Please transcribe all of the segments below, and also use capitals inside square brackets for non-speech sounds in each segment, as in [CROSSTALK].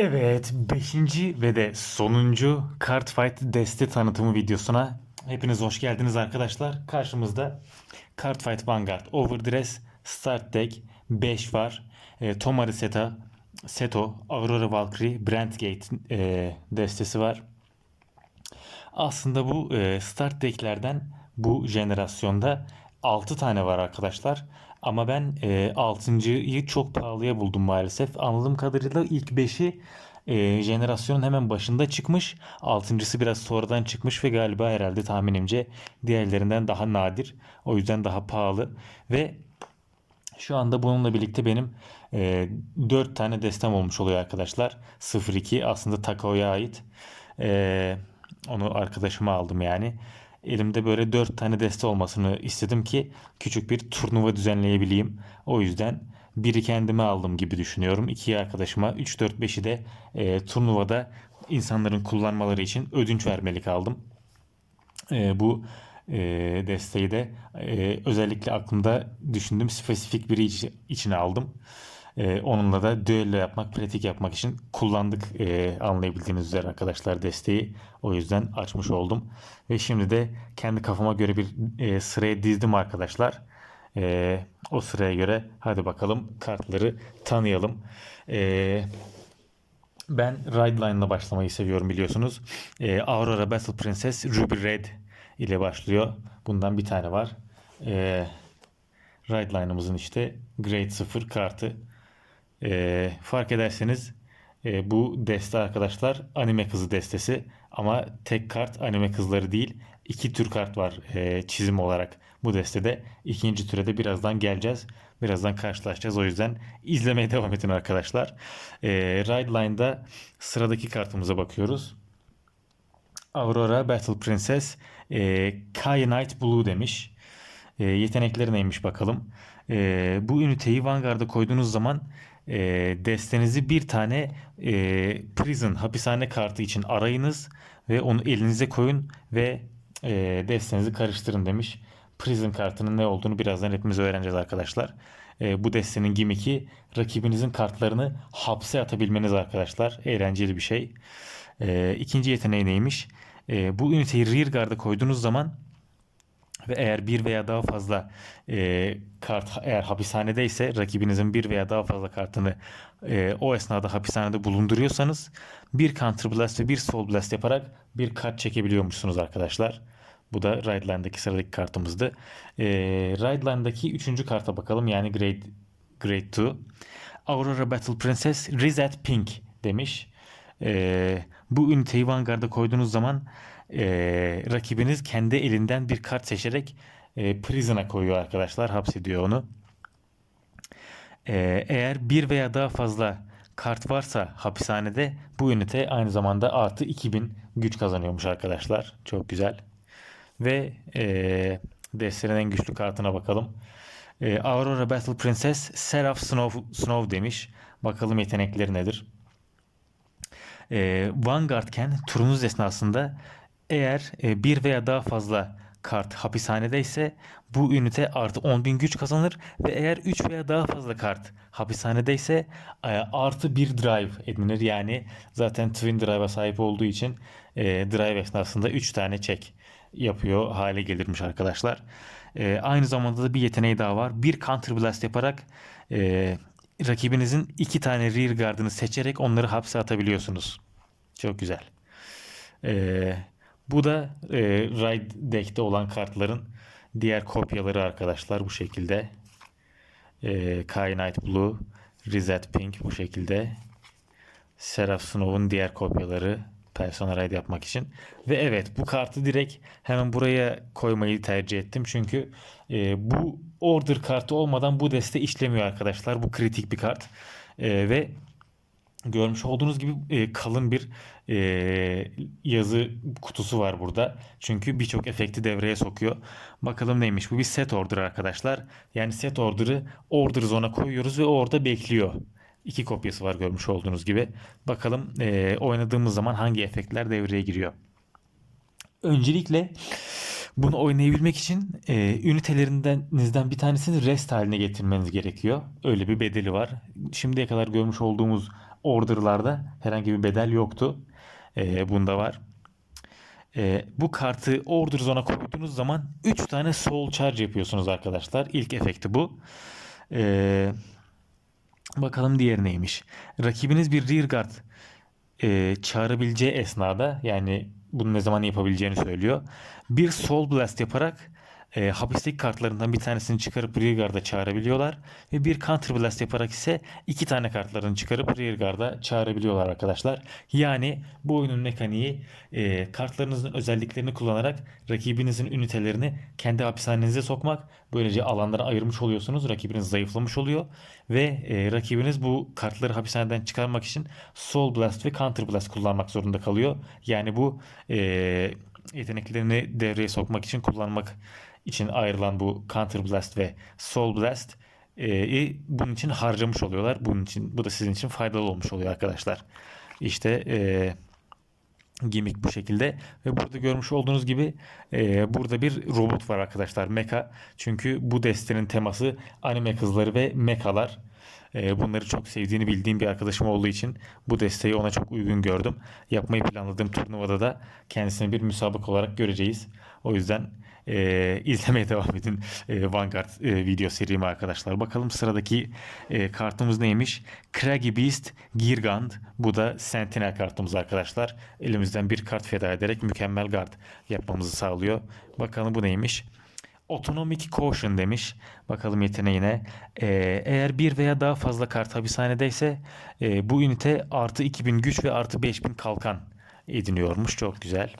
Evet, 5. ve de sonuncu Card Fight deste tanıtımı videosuna hepiniz hoş geldiniz arkadaşlar. Karşımızda Card Fight Vanguard Overdress Start Deck 5 var. E, Tomari Seta, Seto, Aurora Valkyrie, Brandgate e, destesi var. Aslında bu e, start decklerden bu jenerasyonda 6 tane var arkadaşlar. Ama ben e, 6.yı çok pahalıya buldum maalesef. Anladığım kadarıyla ilk 5'i e, jenerasyonun hemen başında çıkmış. 6.sı biraz sonradan çıkmış ve galiba herhalde tahminimce diğerlerinden daha nadir. O yüzden daha pahalı. Ve şu anda bununla birlikte benim e, 4 tane destem olmuş oluyor arkadaşlar. 02 aslında Takao'ya ait. E, onu arkadaşıma aldım yani. Elimde böyle 4 tane deste olmasını istedim ki küçük bir turnuva düzenleyebileyim. O yüzden biri kendime aldım gibi düşünüyorum. 2'yi arkadaşıma, 3, 4, 5'i de e, turnuvada insanların kullanmaları için ödünç vermelik aldım. E, bu e, desteği de e, özellikle aklımda düşündüğüm spesifik biri iç- için aldım. E, onunla da düello yapmak, pratik yapmak için kullandık e, anlayabildiğiniz üzere arkadaşlar desteği. O yüzden açmış oldum. Ve şimdi de kendi kafama göre bir e, sıraya dizdim arkadaşlar. E, o sıraya göre hadi bakalım kartları tanıyalım. E, ben Rideline'la başlamayı seviyorum biliyorsunuz. Ee, Aurora Battle Princess Ruby Red ile başlıyor. Bundan bir tane var. Ee, Rideline'ımızın işte Grade 0 kartı. Ee, fark ederseniz e, bu deste arkadaşlar anime kızı destesi. Ama tek kart anime kızları değil. İki tür kart var e, çizim olarak bu destede. İkinci türe de birazdan geleceğiz. Birazdan karşılaşacağız. O yüzden izlemeye [LAUGHS] devam edin arkadaşlar. E, Rideline'da sıradaki kartımıza bakıyoruz. Aurora Battle Princess e, Kyanite Blue demiş. E, yetenekleri neymiş bakalım. E, bu üniteyi Vanguard'a koyduğunuz zaman e, destenizi bir tane e, prison hapishane kartı için arayınız ve onu elinize koyun ve e, destenizi karıştırın demiş. Prison kartının ne olduğunu birazdan hepimiz öğreneceğiz arkadaşlar. E, bu destenin gimiki rakibinizin kartlarını hapse atabilmeniz arkadaşlar. Eğlenceli bir şey. E, ikinci yeteneği neymiş? E, bu üniteyi rearguard'a koyduğunuz zaman ve eğer bir veya daha fazla e, kart eğer hapishanedeyse rakibinizin bir veya daha fazla kartını e, o esnada hapishanede bulunduruyorsanız bir counter blast ve bir soul blast yaparak bir kart çekebiliyormuşsunuz arkadaşlar. Bu da Rideline'daki sıradaki kartımızdı. E, Rideline'daki üçüncü karta bakalım yani Grade, Grade 2. Aurora Battle Princess Reset Pink demiş. E, bu üniteyi Vanguard'a koyduğunuz zaman e, rakibiniz kendi elinden bir kart seçerek e, prison'a koyuyor arkadaşlar. Hapsediyor onu. E, eğer bir veya daha fazla kart varsa hapishanede bu ünite aynı zamanda artı 2000 güç kazanıyormuş arkadaşlar. Çok güzel. Ve e, destenin en güçlü kartına bakalım. E, Aurora Battle Princess Seraph Snow, Snow demiş. Bakalım yetenekleri nedir? e, Vanguard'ken turunuz esnasında eğer e, bir veya daha fazla kart hapishanedeyse bu ünite artı 10.000 güç kazanır ve eğer 3 veya daha fazla kart hapishanedeyse e, artı bir drive edinir. Yani zaten Twin Drive'a sahip olduğu için e, drive esnasında 3 tane çek yapıyor hale gelirmiş arkadaşlar. Aynı zamanda da bir yeteneği daha var. Bir counter blast yaparak rakibinizin iki tane rear guard'ını seçerek onları hapse atabiliyorsunuz. Çok güzel. Ee, bu da e, Ride Deck'te olan kartların diğer kopyaları arkadaşlar bu şekilde. Ee, Kyanite Blue, Reset Pink bu şekilde. Seraph Snow'un diğer kopyaları Persona Ride yapmak için. Ve evet bu kartı direkt hemen buraya koymayı tercih ettim. Çünkü e, bu order kartı olmadan bu deste işlemiyor arkadaşlar. Bu kritik bir kart. E, ve görmüş olduğunuz gibi e, kalın bir e, yazı kutusu var burada. Çünkü birçok efekti devreye sokuyor. Bakalım neymiş bu bir set order arkadaşlar. Yani set order'ı order zone'a koyuyoruz ve orada bekliyor. İki kopyası var görmüş olduğunuz gibi. Bakalım e, oynadığımız zaman hangi efektler devreye giriyor. Öncelikle bunu oynayabilmek için e, ünitelerinizden bir tanesini rest haline getirmeniz gerekiyor. Öyle bir bedeli var. Şimdiye kadar görmüş olduğumuz orderlarda herhangi bir bedel yoktu. E, bunda var. E, bu kartı order zone'a koyduğunuz zaman 3 tane soul charge yapıyorsunuz arkadaşlar. İlk efekti bu. E, bakalım diğer neymiş. Rakibiniz bir rear guard e, çağırabileceği esnada yani bunu ne zaman yapabileceğini söylüyor. Bir soul blast yaparak e, hapisteki kartlarından bir tanesini çıkarıp Rearguard'a çağırabiliyorlar. Ve bir Counter Blast yaparak ise iki tane kartlarını çıkarıp Rearguard'a çağırabiliyorlar arkadaşlar. Yani bu oyunun mekaniği e, kartlarınızın özelliklerini kullanarak rakibinizin ünitelerini kendi hapishanenize sokmak. Böylece alanlara ayırmış oluyorsunuz. Rakibiniz zayıflamış oluyor. Ve e, rakibiniz bu kartları hapishaneden çıkarmak için Soul Blast ve Counter Blast kullanmak zorunda kalıyor. Yani bu e, yeteneklerini devreye sokmak için kullanmak için ayrılan bu Counter Blast ve Soul Blast e, bunun için harcamış oluyorlar. Bunun için bu da sizin için faydalı olmuş oluyor arkadaşlar. İşte e, gimmick bu şekilde ve burada görmüş olduğunuz gibi e, burada bir robot var arkadaşlar mecha çünkü bu destenin teması anime kızları ve mekalar e, bunları çok sevdiğini bildiğim bir arkadaşım olduğu için bu desteği ona çok uygun gördüm yapmayı planladığım turnuvada da kendisini bir müsabak olarak göreceğiz o yüzden e, [LAUGHS] izlemeye devam edin e, Vanguard e, video serimi arkadaşlar. Bakalım sıradaki e, kartımız neymiş? Craggy Beast Girgand. Bu da Sentinel kartımız arkadaşlar. Elimizden bir kart feda ederek mükemmel guard yapmamızı sağlıyor. Bakalım bu neymiş? Autonomic Caution demiş. Bakalım yeteneğine. Ee, eğer bir veya daha fazla kart hapishanedeyse e, bu ünite artı 2000 güç ve artı 5000 kalkan ediniyormuş. Çok güzel.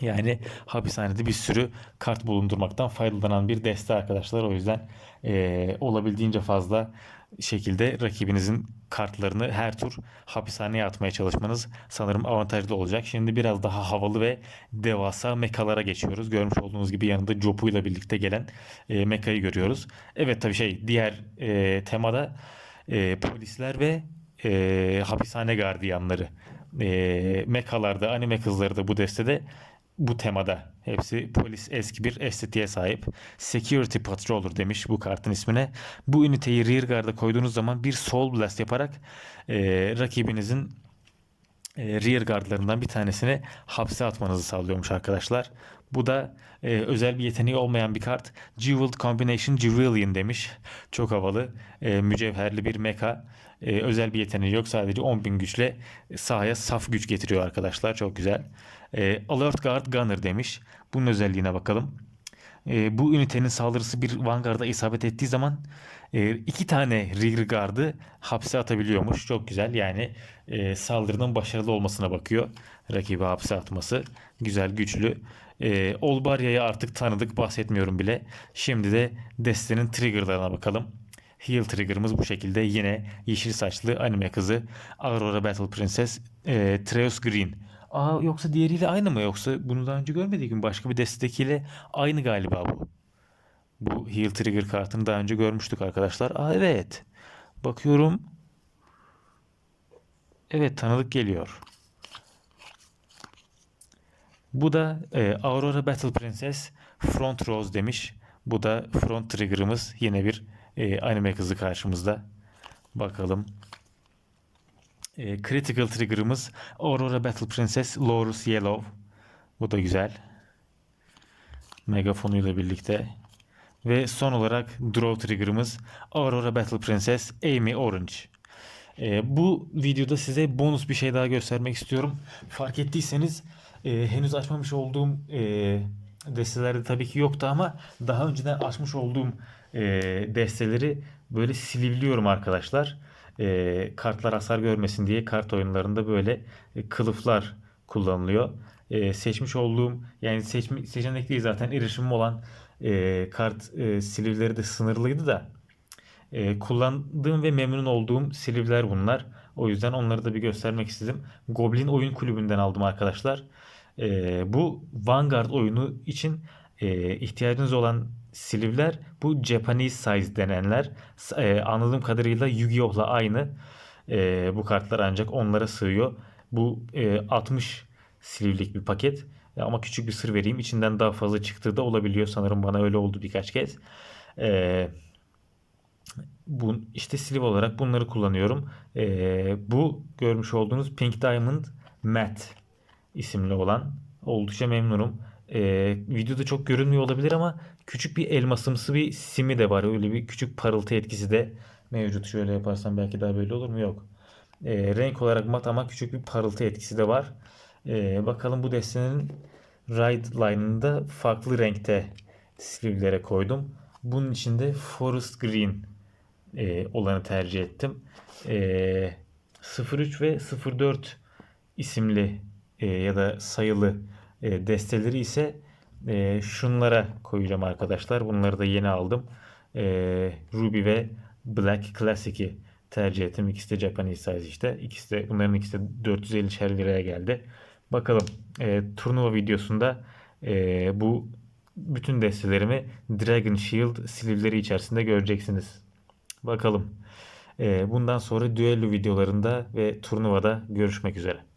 Yani hapishanede bir sürü kart bulundurmaktan faydalanan bir deste arkadaşlar. O yüzden e, olabildiğince fazla şekilde rakibinizin kartlarını her tur hapishaneye atmaya çalışmanız sanırım avantajlı olacak. Şimdi biraz daha havalı ve devasa mekalara geçiyoruz. Görmüş olduğunuz gibi yanında Jopu ile birlikte gelen e, mekayı görüyoruz. Evet tabii şey diğer e, temada e, polisler ve e, hapishane gardiyanları e, mekalarda anime kızları da bu destede bu temada. Hepsi polis eski bir estetiğe sahip. Security Patroller demiş bu kartın ismine. Bu üniteyi rearguard'a koyduğunuz zaman bir Soul Blast yaparak e, rakibinizin e, rearguardlarından bir tanesini hapse atmanızı sağlıyormuş arkadaşlar. Bu da e, özel bir yeteneği olmayan bir kart. Jeweled Combination Jewelian demiş. Çok havalı. E, mücevherli bir mecha. E, özel bir yeteneği yok. Sadece 10.000 güçle sahaya saf güç getiriyor arkadaşlar. Çok güzel. E, Alert Guard Gunner demiş. Bunun özelliğine bakalım. E, bu ünitenin saldırısı bir Vanguard'a isabet ettiği zaman e, iki tane Rear Guard'ı hapse atabiliyormuş. Çok güzel. Yani e, saldırının başarılı olmasına bakıyor. Rakibi hapse atması. Güzel, güçlü. E, Olbarya'yı artık tanıdık. Bahsetmiyorum bile. Şimdi de destenin triggerlarına bakalım. Heal trigger'ımız bu şekilde yine yeşil saçlı anime kızı Aurora Battle Princess e, Treus Green Aa yoksa diğeriyle aynı mı? Yoksa bunu daha önce görmedik mi? Başka bir destekiyle aynı galiba bu. Bu Heal Trigger kartını daha önce görmüştük arkadaşlar. Aa evet. Bakıyorum. Evet tanıdık geliyor. Bu da e, Aurora Battle Princess Front Rose demiş. Bu da front trigger'ımız. Yine bir e, anime kızı karşımızda. Bakalım e, critical trigger'ımız Aurora Battle Princess Laurus Yellow. Bu da güzel. Megafonuyla birlikte. Ve son olarak draw trigger'ımız Aurora Battle Princess Amy Orange. E, bu videoda size bonus bir şey daha göstermek istiyorum. Fark ettiyseniz e, henüz açmamış olduğum e, destelerde tabii ki yoktu ama daha önceden açmış olduğum e, desteleri böyle silivliyorum arkadaşlar e, kartlar hasar görmesin diye kart oyunlarında böyle e, kılıflar kullanılıyor. E, seçmiş olduğum yani seçme, seçenek değil zaten erişimim olan e, kart e, silivleri de sınırlıydı da e, kullandığım ve memnun olduğum silivler bunlar. O yüzden onları da bir göstermek istedim. Goblin Oyun Kulübü'nden aldım arkadaşlar. E, bu Vanguard oyunu için e, ihtiyacınız olan Silivler bu Japanese size denenler. E, anladığım kadarıyla Yu-Gi-Oh'la aynı. E, bu kartlar ancak onlara sığıyor. Bu e, 60 silivlik bir paket. E, ama küçük bir sır vereyim. İçinden daha fazla çıktığı da olabiliyor. Sanırım bana öyle oldu birkaç kez. E, bu işte sleeve olarak bunları kullanıyorum. Ee, bu görmüş olduğunuz Pink Diamond Matte isimli olan oldukça memnunum. Ee, videoda çok görünmüyor olabilir ama küçük bir elmasımsı bir simi de var. Öyle bir küçük parıltı etkisi de mevcut. Şöyle yaparsam belki daha böyle olur mu? Yok. Ee, renk olarak mat ama küçük bir parıltı etkisi de var. Ee, bakalım bu destenin Ride line'ında farklı renkte sleeve'lere koydum. Bunun için de Forest Green e, olanı tercih ettim. E, 03 ve 04 isimli e, ya da sayılı e, desteleri ise e, şunlara koyacağım arkadaşlar. Bunları da yeni aldım. E, Ruby ve Black Classic'i tercih ettim. İkisi de Japanese size işte. İkisi de, bunların ikisi de 450 liraya geldi. Bakalım e, turnuva videosunda e, bu bütün destelerimi Dragon Shield sleeve'leri içerisinde göreceksiniz. Bakalım. E, bundan sonra düello videolarında ve turnuvada görüşmek üzere.